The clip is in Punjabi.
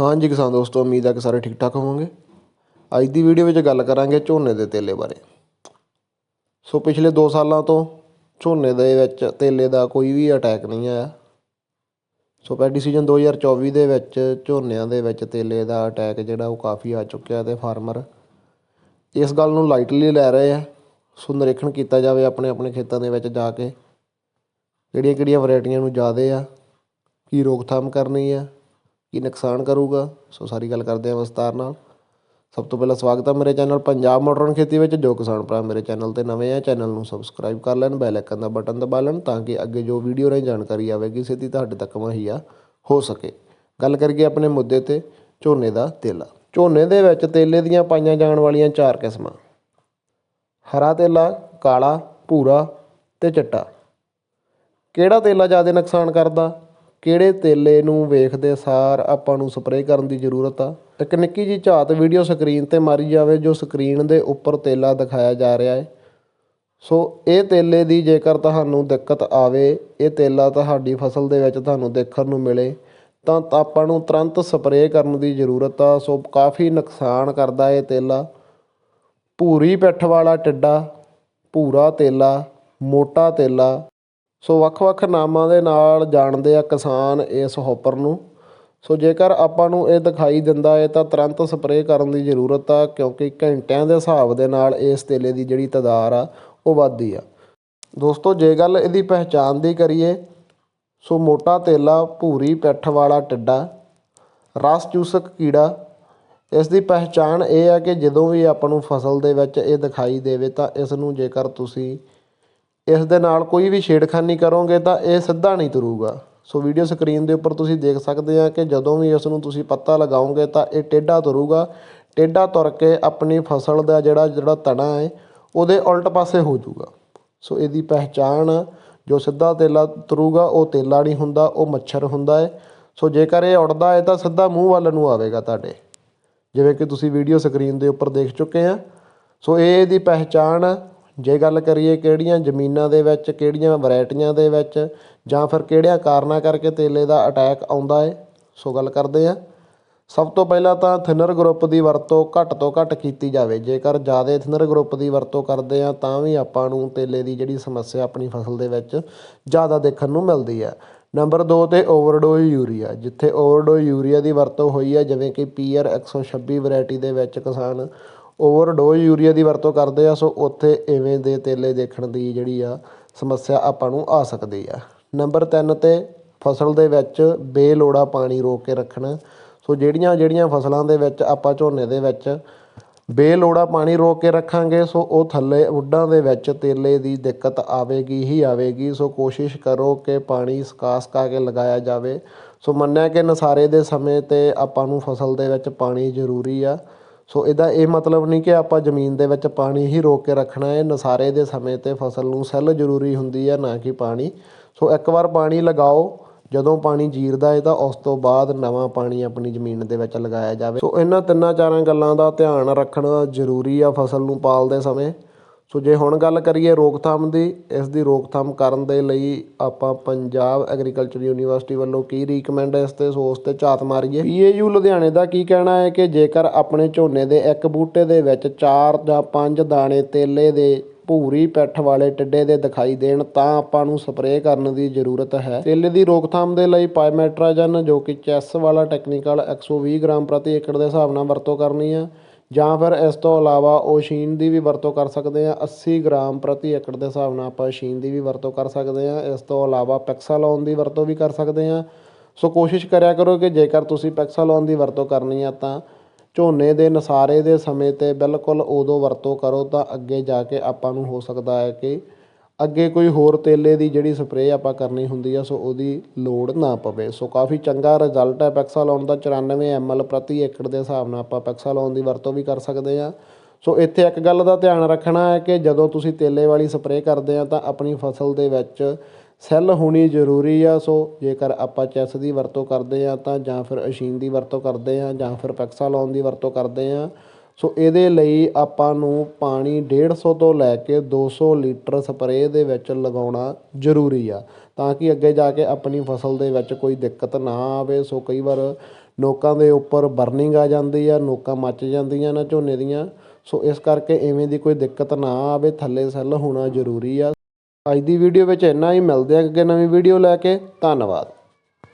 ਹਾਂਜੀ ਕਿਸਾਨ ਦੋਸਤੋ, ਉਮੀਦ ਹੈ ਕਿ ਸਾਰੇ ਠੀਕ ਠਾਕ ਹੋਵੋਗੇ। ਅੱਜ ਦੀ ਵੀਡੀਓ ਵਿੱਚ ਗੱਲ ਕਰਾਂਗੇ ਝੋਨੇ ਦੇ ਤੇਲੇ ਬਾਰੇ। ਸੋ ਪਿਛਲੇ 2 ਸਾਲਾਂ ਤੋਂ ਝੋਨੇ ਦੇ ਵਿੱਚ ਤੇਲੇ ਦਾ ਕੋਈ ਵੀ ਅਟੈਕ ਨਹੀਂ ਆਇਆ। ਸੋ ਪੈਡੀ ਸੀਜ਼ਨ 2024 ਦੇ ਵਿੱਚ ਝੋਨਿਆਂ ਦੇ ਵਿੱਚ ਤੇਲੇ ਦਾ ਅਟੈਕ ਜਿਹੜਾ ਉਹ ਕਾਫੀ ਆ ਚੁੱਕਿਆ ਤੇ ਫਾਰਮਰ ਇਸ ਗੱਲ ਨੂੰ ਲਾਈਟਲੀ ਲੈ ਰਹੇ ਆ। ਸੋ ਨਿਰੀਖਣ ਕੀਤਾ ਜਾਵੇ ਆਪਣੇ ਆਪਣੇ ਖੇਤਾਂ ਦੇ ਵਿੱਚ ਜਾ ਕੇ। ਕਿਹੜੀਆਂ ਕਿਹੜੀਆਂ ਵੈਰਾਈਟੀਆਂ ਨੂੰ ਜ਼ਿਆਦੇ ਆ, ਕੀ ਰੋਕਥਾਮ ਕਰਨੀ ਆ ਕੀ ਨੁਕਸਾਨ ਕਰੂਗਾ? ਸੋ ਸਾਰੀ ਗੱਲ ਕਰਦੇ ਹਾਂ ਵਿਸਤਾਰ ਨਾਲ। ਸਭ ਤੋਂ ਪਹਿਲਾਂ ਸਵਾਗਤ ਹੈ ਮੇਰੇ ਚੈਨਲ ਪੰਜਾਬ ਮਾਡਰਨ ਖੇਤੀ ਵਿੱਚ। ਜੋ ਕਿਸਾਨ ਭਰਾ ਮੇਰੇ ਚੈਨਲ ਤੇ ਨਵੇਂ ਆ, ਚੈਨਲ ਨੂੰ ਸਬਸਕ੍ਰਾਈਬ ਕਰ ਲੈਣ, ਬੈਲ ਆਈਕਨ ਦਾ ਬਟਨ ਦਬਾ ਲੈਣ ਤਾਂ ਕਿ ਅੱਗੇ ਜੋ ਵੀਡੀਓ ਰਾਹੀਂ ਜਾਣਕਾਰੀ ਆਵੇਗੀ, ਸਿੱਧੀ ਤੁਹਾਡੇ ਤੱਕ ਮੁਹੱਈਆ ਹੋ ਸਕੇ। ਗੱਲ ਕਰੀਏ ਆਪਣੇ ਮੁੱਦੇ ਤੇ, ਝੋਨੇ ਦਾ ਤੇਲਾ। ਝੋਨੇ ਦੇ ਵਿੱਚ ਤੇਲੇ ਦੀਆਂ ਪਾਈਆਂ ਜਾਣ ਵਾਲੀਆਂ ਚਾਰ ਕਿਸਮਾਂ। ਹਰਾ ਤੇਲਾ, ਕਾਲਾ, ਭੂਰਾ ਤੇ ਚਿੱਟਾ। ਕਿਹੜਾ ਤੇਲਾ ਜ਼ਿਆਦਾ ਨੁਕਸਾਨ ਕਰਦਾ? ਕਿਹੜੇ ਤੇਲੇ ਨੂੰ ਵੇਖਦੇ ਸਾਰ ਆਪਾਂ ਨੂੰ ਸਪਰੇਅ ਕਰਨ ਦੀ ਜ਼ਰੂਰਤ ਆ? ਇੱਕ ਨਿੱਕੀ ਜੀ ਝਾਤ ਵੀਡੀਓ ਸਕਰੀਨ ਤੇ ਮਾਰੀ ਜਾਵੇ, ਜੋ ਸਕਰੀਨ ਦੇ ਉੱਪਰ ਤੇਲਾ ਦਿਖਾਇਆ ਜਾ ਰਿਹਾ ਹੈ। ਸੋ ਇਹ ਤੇਲੇ ਦੀ ਜੇਕਰ ਤੁਹਾਨੂੰ ਦਿੱਕਤ ਆਵੇ, ਇਹ ਤੇਲਾ ਤੁਹਾਡੀ ਫਸਲ ਦੇ ਵਿੱਚ ਤੁਹਾਨੂੰ ਦੇਖਣ ਨੂੰ ਮਿਲੇ, ਤਾਂ ਤਾਂ ਆਪਾਂ ਨੂੰ ਤੁਰੰਤ ਸਪਰੇਅ ਕਰਨ ਦੀ ਜ਼ਰੂਰਤ ਆ। ਸੋ ਕਾਫੀ ਨੁਕਸਾਨ ਕਰਦਾ ਇਹ ਤੇਲਾ। ਭੂਰੀ ਪਿੱਠ ਵਾਲਾ ਟਿੱਡਾ, ਭੂਰਾ ਤੇਲਾ, ਮੋਟਾ ਤੇਲਾ ਸੋ ਵੱਖ-ਵੱਖ ਨਾਮਾਂ ਦੇ ਨਾਲ ਜਾਣਦੇ ਆ ਕਿਸਾਨ ਇਸ ਹੌਪਰ ਨੂੰ। ਸੋ ਜੇਕਰ ਆਪਾਂ ਨੂੰ ਇਹ ਦਿਖਾਈ ਦਿੰਦਾ ਹੈ ਤਾਂ ਤੁਰੰਤ ਸਪਰੇਅ ਕਰਨ ਦੀ ਜ਼ਰੂਰਤ ਆ, ਕਿਉਂਕਿ ਘੰਟਿਆਂ ਦੇ ਹਿਸਾਬ ਦੇ ਨਾਲ ਇਸ ਤੇਲੇ ਦੀ ਜਿਹੜੀ ਤਦਾਰ ਆ, ਉਹ ਵੱਧਦੀ ਆ। ਦੋਸਤੋ, ਜੇ ਗੱਲ ਇਹਦੀ ਪਹਿਚਾਣ ਦੀ ਕਰੀਏ, ਸੋ ਮੋਟਾ ਤੇਲਾ ਭੂਰੀ ਪਿੱਠ ਵਾਲਾ ਟਿੱਡਾ, ਰਸ ਚੂਸਕ ਕੀੜਾ, ਇਸ ਦੀ ਪਹਿਚਾਣ ਇਹ ਆ ਕਿ ਜਦੋਂ ਵੀ ਆਪਾਂ ਨੂੰ ਫਸਲ ਦੇ ਵਿੱਚ ਇਹ ਦਿਖਾਈ ਦੇਵੇ ਤਾਂ ਇਸ ਨੂੰ ਜੇਕਰ ਤੁਸੀਂ ਇਸ ਦੇ ਨਾਲ ਕੋਈ ਵੀ ਛੇੜਖਾਨੀ ਕਰੋਗੇ ਤਾਂ ਇਹ ਸਿੱਧਾ ਨਹੀਂ ਤੁਰੂਗਾ। ਸੋ ਵੀਡੀਓ ਸਕਰੀਨ ਦੇ ਉੱਪਰ ਤੁਸੀਂ ਦੇਖ ਸਕਦੇ ਆ ਕਿ ਜਦੋਂ ਵੀ ਇਸ ਨੂੰ ਤੁਸੀਂ ਪੱਤਾ ਲਗਾਓਗੇ ਤਾਂ ਇਹ ਟੇਢਾ ਤੁਰੂਗਾ। ਟੇਢਾ ਤੁਰ ਕੇ ਆਪਣੀ ਫਸਲ ਦਾ ਜਿਹੜਾ ਜਿਹੜਾ ਤਣਾ ਹੈ, ਉਹਦੇ ਉਲਟ ਪਾਸੇ ਹੋ ਜਾਊਗਾ। ਸੋ ਇਹਦੀ ਪਹਿਚਾਣ ਜੋ ਸਿੱਧਾ ਤੇਲਾ ਤੁਰੂਗਾ, ਉਹ ਤੇਲਾ ਨਹੀਂ ਹੁੰਦਾ, ਉਹ ਮੱਛਰ ਹੁੰਦਾ ਹੈ। ਸੋ ਜੇਕਰ ਇਹ ਉੜਦਾ ਹੈ ਤਾਂ ਸਿੱਧਾ ਮੂੰਹ ਵੱਲ ਨੂੰ ਆਵੇਗਾ ਤੁਹਾਡੇ। ਜਿਵੇਂ ਕਿ ਤੁਸੀਂ ਵੀਡੀਓ ਸਕਰੀਨ ਦੇ ਉੱਪਰ ਦੇਖ ਚੁੱਕੇ ਆ। ਸੋ ਇਹ ਇਹਦੀ ਪਹਿਚਾਣ ਜੇ ਗੱਲ ਕਰੀਏ ਕਿਹੜੀਆਂ ਜ਼ਮੀਨਾਂ ਦੇ ਵਿੱਚ, ਕਿਹੜੀਆਂ ਵਰਾਇਟੀਆਂ ਦੇ ਵਿੱਚ, ਜਾਂ ਫਿਰ ਕਿਹੜਿਆਂ ਕਾਰਨਾਂ ਕਰਕੇ ਤੇਲੇ ਦਾ ਅਟੈਕ ਆਉਂਦਾ ਹੈ ਸੋ ਗੱਲ ਕਰਦੇ ਹਾਂ। ਸਭ ਤੋਂ ਪਹਿਲਾਂ ਤਾਂ ਥਿਨਰ ਗਰੁੱਪ ਦੀ ਵਰਤੋਂ ਘੱਟ ਤੋਂ ਘੱਟ ਕੀਤੀ ਜਾਵੇ। ਜੇਕਰ ਜ਼ਿਆਦਾ ਥਿਨਰ ਗਰੁੱਪ ਦੀ ਵਰਤੋਂ ਕਰਦੇ ਆ ਤਾਂ ਵੀ ਆਪਾਂ ਨੂੰ ਤੇਲੇ ਦੀ ਜਿਹੜੀ ਸਮੱਸਿਆ ਆਪਣੀ ਫਸਲ ਦੇ ਵਿੱਚ ਜ਼ਿਆਦਾ ਦੇਖਣ ਨੂੰ ਮਿਲਦੀ ਹੈ ਨੰਬਰ 2 ਤੇ ਓਵਰਡੋਜ਼ ਯੂਰੀਆ ਜਿੱਥੇ ਓਵਰਡੋਜ਼ ਯੂਰੀਆ ਦੀ ਵਰਤੋਂ ਹੋਈ ਹੈ ਜਿਵੇਂ ਕਿ ਪੀਆਰ 126 ਵੈਰਾਈਟੀ ਦੇ ਵਿੱਚ ਕਿਸਾਨ ਓਵਰਡੋਜ਼ ਯੂਰੀਆ ਦੀ ਵਰਤੋਂ ਕਰਦੇ ਆ, ਸੋ ਉੱਥੇ ਇਵੇਂ ਦੇ ਤੇਲੇ ਦੇਖਣ ਦੀ ਜਿਹੜੀ ਆ ਸਮੱਸਿਆ ਆਪਾਂ ਨੂੰ ਆ ਸਕਦੀ ਆ। ਨੰਬਰ 3 ਤੇ ਫਸਲ ਦੇ ਵਿੱਚ ਬੇਲੋੜਾ ਪਾਣੀ ਰੋਕ ਕੇ ਰੱਖਣਾ। ਸੋ ਜਿਹੜੀਆਂ ਜਿਹੜੀਆਂ ਫਸਲਾਂ ਦੇ ਵਿੱਚ ਆਪਾਂ ਝੋਨੇ ਦੇ ਵਿੱਚ ਬੇਲੋੜਾ ਪਾਣੀ ਰੋਕ ਕੇ ਰੱਖਾਂਗੇ, ਸੋ ਉਹ ਥੱਲੇ ਉੱਡਾਂ ਦੇ ਵਿੱਚ ਤੇਲੇ ਦੀ ਦਿੱਕਤ ਆਵੇਗੀ ਹੀ ਆਵੇਗੀ। ਸੋ ਕੋਸ਼ਿਸ਼ ਕਰੋ ਕਿ ਪਾਣੀ ਸਕਾ ਸਕਾ ਕੇ ਲਗਾਇਆ ਜਾਵੇ। ਸੋ ਮੰਨਿਆ ਕਿ ਨਸਾਰੇ ਦੇ ਸਮੇਂ ਤੇ ਆਪਾਂ ਨੂੰ ਫਸਲ ਦੇ ਵਿੱਚ ਪਾਣੀ ਜ਼ਰੂਰੀ ਆ। ਸੋ ਇਹਦਾ ਇਹ ਮਤਲਬ ਨਹੀਂ ਕਿ ਆਪਾਂ ਜ਼ਮੀਨ ਦੇ ਵਿੱਚ ਪਾਣੀ ਹੀ ਰੋਕ ਕੇ ਰੱਖਣਾ ਹੈ ਨਸਾਰੇ ਦੇ ਸਮੇਂ ਤੇ ਫਸਲ ਨੂੰ ਸੈੱਲ ਜ਼ਰੂਰੀ ਹੁੰਦੀ ਹੈ ਨਾ ਕਿ ਪਾਣੀ। ਸੋ ਇੱਕ ਵਾਰ ਪਾਣੀ ਲਗਾਓ, ਜਦੋਂ ਪਾਣੀ ਜੀਰਦਾ ਹੈ ਤਾਂ ਉਸ ਤੋਂ ਬਾਅਦ ਨਵਾਂ ਪਾਣੀ ਆਪਣੀ ਜ਼ਮੀਨ ਦੇ ਵਿੱਚ ਲਗਾਇਆ ਜਾਵੇ। ਸੋ ਇਹਨਾਂ ਤਿੰਨਾਂ ਚਾਰਾਂ ਗੱਲਾਂ ਦਾ ਧਿਆਨ ਰੱਖਣਾ ਜ਼ਰੂਰੀ ਆ ਫਸਲ ਨੂੰ ਪਾਲਦੇ ਸਮੇਂ। ਸੋ ਜੇ ਹੁਣ ਗੱਲ ਕਰੀਏ ਰੋਕਥਾਮ ਦੀ, ਇਸ ਦੀ ਰੋਕਥਾਮ ਕਰਨ ਦੇ ਲਈ ਆਪਾਂ ਪੰਜਾਬ ਐਗਰੀਕਲਚਰ ਯੂਨੀਵਰਸਿਟੀ ਵੱਲੋਂ ਕੀ ਰੀਕਮੈਂਡ ਹੈ ਇਸ ਤੇ ਸੋ ਉਸ ਤੇ ਝਾਤ ਮਾਰੀਏ? ਪੀਏਯੂ ਲੁਧਿਆਣੇ ਦਾ ਕੀ ਕਹਿਣਾ ਹੈ ਕਿ ਜੇਕਰ ਆਪਣੇ ਝੋਨੇ ਦੇ ਇੱਕ ਬੂਟੇ ਦੇ ਵਿੱਚ 4 ਜਾਂ 5 ਦਾਣੇ ਤੇਲੇ ਦੇ ਭੂਰੀ ਪੈਠ ਵਾਲੇ ਟਿੱਡੇ ਦੇ ਦਿਖਾਈ ਦੇਣ, ਤਾਂ ਆਪਾਂ ਨੂੰ ਸਪਰੇਅ ਕਰਨ ਦੀ ਜ਼ਰੂਰਤ ਹੈ। ਤੇਲੇ ਦੀ ਰੋਕਥਾਮ ਦੇ ਲਈ ਪਾਇਮੈਟਰਾਜਨ ਜੋ ਕਿ ਚੈਸ ਵਾਲਾ ਟੈਕਨੀਕਲ 120 ਗ੍ਰਾਮ ਪ੍ਰਤੀ ਏਕੜ ਦੇ ਹਿਸਾਬ ਨਾਲ ਵਰਤੋਂ ਕਰਨੀ ਆ ਜਾਂ ਫਿਰ ਇਸ ਤੋਂ ਇਲਾਵਾ ਉਹ ਓਸ਼ੀਨ ਦੀ ਵੀ ਵਰਤੋਂ ਕਰ ਸਕਦੇ ਹਾਂ ਅੱਸੀ ਗ੍ਰਾਮ ਪ੍ਰਤੀ ਏਕੜ ਦੇ ਹਿਸਾਬ ਨਾਲ ਆਪਾਂ ਓਸ਼ੀਨ ਦੀ ਵੀ ਵਰਤੋਂ ਕਰ ਸਕਦੇ ਹਾਂ ਇਸ ਤੋਂ ਇਲਾਵਾ ਪੈਕਸਾਲੋਨ ਦੀ ਵਰਤੋਂ ਵੀ ਕਰ ਸਕਦੇ ਹਾਂ ਸੋ ਕੋਸ਼ਿਸ਼ ਕਰਿਆ ਕਰੋ ਕਿ ਜੇਕਰ ਤੁਸੀਂ ਪੈਕਸਾਲੋਨ ਦੀ ਵਰਤੋਂ ਕਰਨੀ ਆ ਤਾਂ ਝੋਨੇ ਦੇ ਨਸਾਰੇ ਦੇ ਸਮੇਂ ਤੇ ਬਿਲਕੁਲ ਉਦੋਂ ਵਰਤੋਂ ਕਰੋ ਤਾਂ ਅੱਗੇ ਜਾ ਕੇ ਆਪਾਂ ਨੂੰ ਹੋ ਸਕਦਾ ਹੈ ਕਿ ਅੱਗੇ ਕੋਈ ਹੋਰ ਤੇਲੇ ਦੀ ਜਿਹੜੀ ਸਪਰੇਅ ਆਪਾਂ ਕਰਨੀ ਹੁੰਦੀ ਆ, ਸੋ ਉਹਦੀ ਲੋੜ ਨਾ ਪਵੇ। ਸੋ ਕਾਫੀ ਚੰਗਾ ਰਿਜ਼ਲਟ ਹੈ ਪੈਕਸਾਲੋਨ ਦਾ 94 ਐਮਐਲ ਪ੍ਰਤੀ ਏਕੜ ਦੇ ਹਿਸਾਬ ਨਾਲ ਆਪਾਂ ਪੈਕਸਾਲੋਨ ਦੀ ਵਰਤੋਂ ਵੀ ਕਰ ਸਕਦੇ ਆ। ਸੋ ਇੱਥੇ ਇੱਕ ਗੱਲ ਦਾ ਧਿਆਨ ਰੱਖਣਾ ਹੈ ਕਿ ਜਦੋਂ ਤੁਸੀਂ ਤੇਲੇ ਵਾਲੀ ਸਪਰੇਅ ਕਰਦੇ ਆ, ਤਾਂ ਆਪਣੀ ਫਸਲ ਦੇ ਵਿੱਚ ਸੈੱਲ ਹੋਣੀ ਜ਼ਰੂਰੀ ਆ। ਸੋ ਜੇਕਰ ਆਪਾਂ ਚੈਸ ਦੀ ਵਰਤੋਂ ਕਰਦੇ ਆ, ਤਾਂ ਜਾਂ ਫਿਰ ਅਸ਼ੀਨ ਦੀ ਵਰਤੋਂ ਕਰਦੇ ਆ, ਜਾਂ ਫਿਰ ਪੈਕਸਾਲੋਨ ਦੀ ਵਰਤੋਂ ਕਰਦੇ ਆ ਸੋ ਇਹਦੇ ਲਈ ਆਪਾਂ ਨੂੰ ਪਾਣੀ 150 ਤੋਂ ਲੈ ਕੇ 200 ਲੀਟਰ ਸਪਰੇਅ ਦੇ ਵਿੱਚ ਲਗਾਉਣਾ ਜ਼ਰੂਰੀ ਆ, ਤਾਂ ਕਿ ਅੱਗੇ ਜਾ ਕੇ ਆਪਣੀ ਫਸਲ ਦੇ ਵਿੱਚ ਕੋਈ ਦਿੱਕਤ ਨਾ ਆਵੇ। ਸੋ ਕਈ ਵਾਰ ਨੋਕਾਂ ਦੇ ਉੱਪਰ ਬਰਨਿੰਗ ਆ ਜਾਂਦੀ ਆ, ਨੋਕਾਂ ਮੱਚ ਜਾਂਦੀਆਂ ਨਾ ਝੋਨੇ ਦੀਆਂ। ਸੋ ਇਸ ਕਰਕੇ ਐਵੇਂ ਦੀ ਕੋਈ ਦਿੱਕਤ ਨਾ ਆਵੇ, ਥੱਲੇ ਸੈੱਲ ਹੋਣਾ ਜ਼ਰੂਰੀ ਆ। ਅੱਜ ਦੀ ਵੀਡੀਓ ਵਿੱਚ ਇੰਨਾ ਹੀ, ਮਿਲਦੇ ਆ ਅੱਗੇ ਨਵੀਂ ਵੀਡੀਓ ਲੈ ਕੇ। ਧੰਨਵਾਦ।